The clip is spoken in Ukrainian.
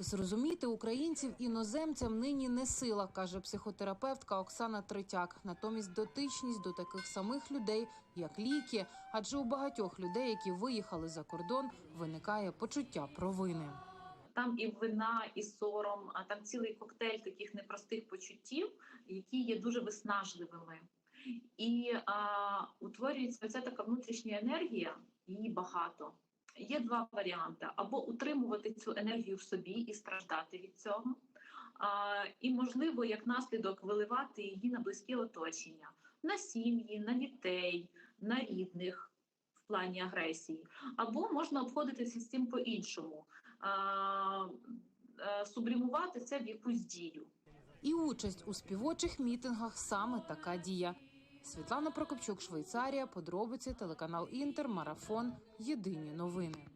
Зрозуміти українців іноземцям нині не сила, каже психотерапевтка Оксана Третяк. Натомість дотичність до таких самих людей, як ліки, адже у багатьох людей, які виїхали за кордон, виникає почуття провини. Там і вина, і сором, а там цілий коктейль таких непростих почуттів, які є дуже виснажливими. І а, утворюється оця така внутрішня енергія, її багато. Є два варіанти: або утримувати цю енергію в собі і страждати від цього, а, і можливо, як наслідок, виливати її на близьке оточення, на сім'ї, на дітей, на рідних в плані агресії, або можна обходитися з цим по-іншому, а, сублімувати це в якусь дію. І участь у співочих мітингах саме така дія. Світлана Прокопчук, Швейцарія, подробиці, телеканал Інтер, Марафон. Єдині новини.